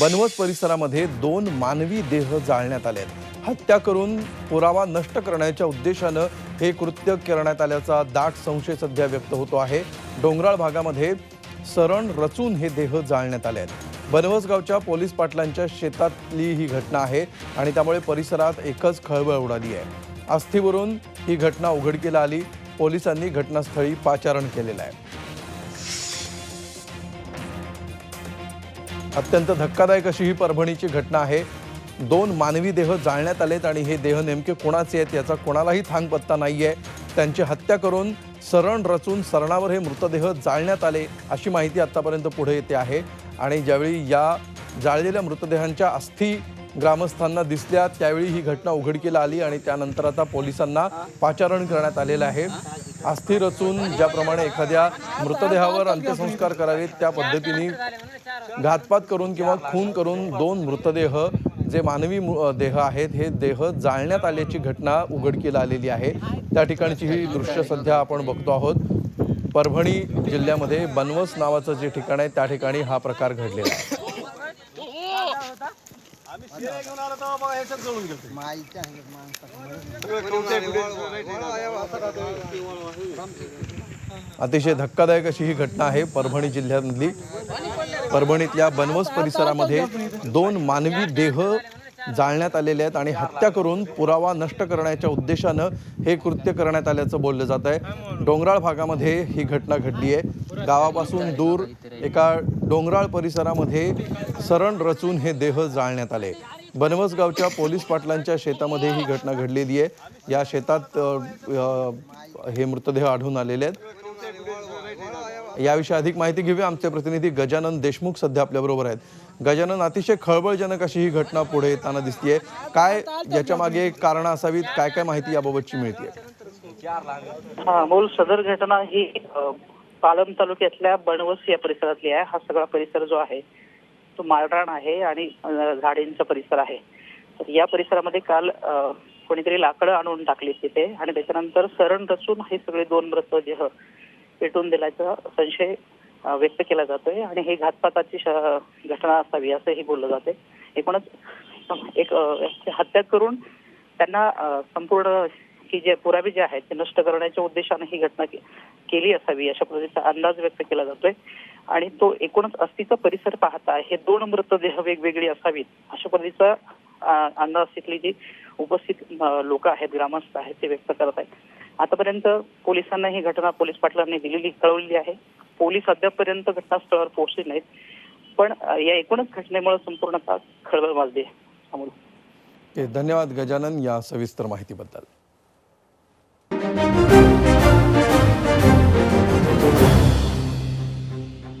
बनवस परिसरामध्ये दोन मानवी देह जाळण्यात आले आहेत. हत्या करून पुरावा नष्ट करण्याच्या उद्देशानं हे कृत्य करण्यात आल्याचा दाट संशय सध्या व्यक्त होतो आहे. डोंगराळ भागामध्ये सरण रचून हे देह जाळण्यात आले आहेत. बनवस गावच्या पोलीस पाटलांच्या शेतातली ही घटना आहे आणि त्यामुळे परिसरात एकच खळबळ उडाली आहे. अस्थीवरून ही घटना उघडकीला आली. पोलिसांनी घटनास्थळी पाचारण केलेलं आहे. अत्यंत धक्कादायक अशी ही परभणीची घटना आहे. दोन मानवी देह जाळण्यात आलेत आणि हे देह नेमके कोणाचे आहेत याचा कोणालाही थांग पत्ता नाही आहे त्यांची हत्या करून सरण रचून सरणावर हे मृतदेह जाळण्यात आले अशी माहिती आत्तापर्यंत पुढे येते आहे. आणि ज्यावेळी या जाळलेल्या मृतदेहांच्या अस्थी ग्रामस्थांना दिसल्या त्यावेळी ही घटना उघडकीला आली आणि त्यानंतर आता पोलिसांना पाचारण करण्यात आलेलं आहे. अस्थि रचून ज्याप्रमाणे एखाद्या मृतदेहावर अंत्यसंस्कार करावेत त्या पद्धतीने घातपात करून किंवा खून करून दोन मृतदेह जे मानवी देह आहेत हे देह जाळण्यात आल्याची घटना उघडकीला आलेली आहे. त्या ठिकाणची ही दृश्य सध्या आपण बघतो आहोत. परभणी जिल्ह्यामध्ये बनवस नावाचं जे ठिकाण आहे त्या ठिकाणी हा प्रकार घडलेला आहे. अतिशय धक्कादायक अशी ही घटना आहे परभणी जिल्ह्यामधली परभणीतल्या बनवस परिसरामध्ये दोन मानवी देह जाळण्यात आलेले आहेत आणि हत्या करून पुरावा नष्ट करण्याच्या उद्देशानं हे कृत्य करण्यात आल्याचं बोललं जात आहे. डोंगराळ भागामध्ये ही घटना घडली आहे. गावापासून दूर एका डोंगराळ परिसरामध्ये सरण रचून हे देह जाळण्यात आले. बनवस गावच्या पोलीस पाटलांच्या शेतामध्ये ही घटना घडलेली आहे. या शेतात हे मृतदेह आढळून आलेले आहेत. याविषयी अधिक माहिती घेऊया. आमचे प्रतिनिधी गजानन देशमुख सध्या आपल्याबरोबर आहेत. गजानन अतिशय खळबळजनक अशी ही घटना पुढे येताना दिसतीये. काय याच्या मागे कारण असावीत? काय काय माहिती याबाबतची मिळते हा सदर घटना ही पालम तालुक्यातल्या बनवस या परिसरातली आहे. हा सगळा परिसर जो आहे तो माळरान आहे आणि झाडींचा परिसर आहे. तर या परिसरामध्ये काल कोणीतरी लाकडं आणून टाकली तिथे आणि त्याच्यानंतर सरण रचून हे सगळे दोन मृतदेह पेटून दिल्याचा संशय व्यक्त केला जातोय आणि ही घातपाताची घटना असावी असंही बोललं जाते. एकूणच एक हत्या करून त्यांना संपूर्ण की जे पुरावे जे आहेत ते नष्ट करण्याच्या उद्देशाने ही घटना केली असावी अशा पद्धतीचा अंदाज व्यक्त केला जातोय. आणि तो एकूणच अस्तीचा परिसर पाहता हे दोन मृतदेह वेगवेगळी असावीत अशा पद्धतीचा अंदाज तिथली जी उपस्थित लोक आहेत ग्रामस्थ आहेत ते व्यक्त करत आहेत. आतापर्यंत पोलिसांना ही घटना पोलीस पाटलांनी दिलेली कळवलेली आहे. पोलीस अद्यापपर्यंत घटनास्थळावर पोहोचले नाहीत. पण या एकूणच घटनेमुळे संपूर्णतः खळबळ माजली आहे. धन्यवाद गजानन या सविस्तर माहितीबद्दल.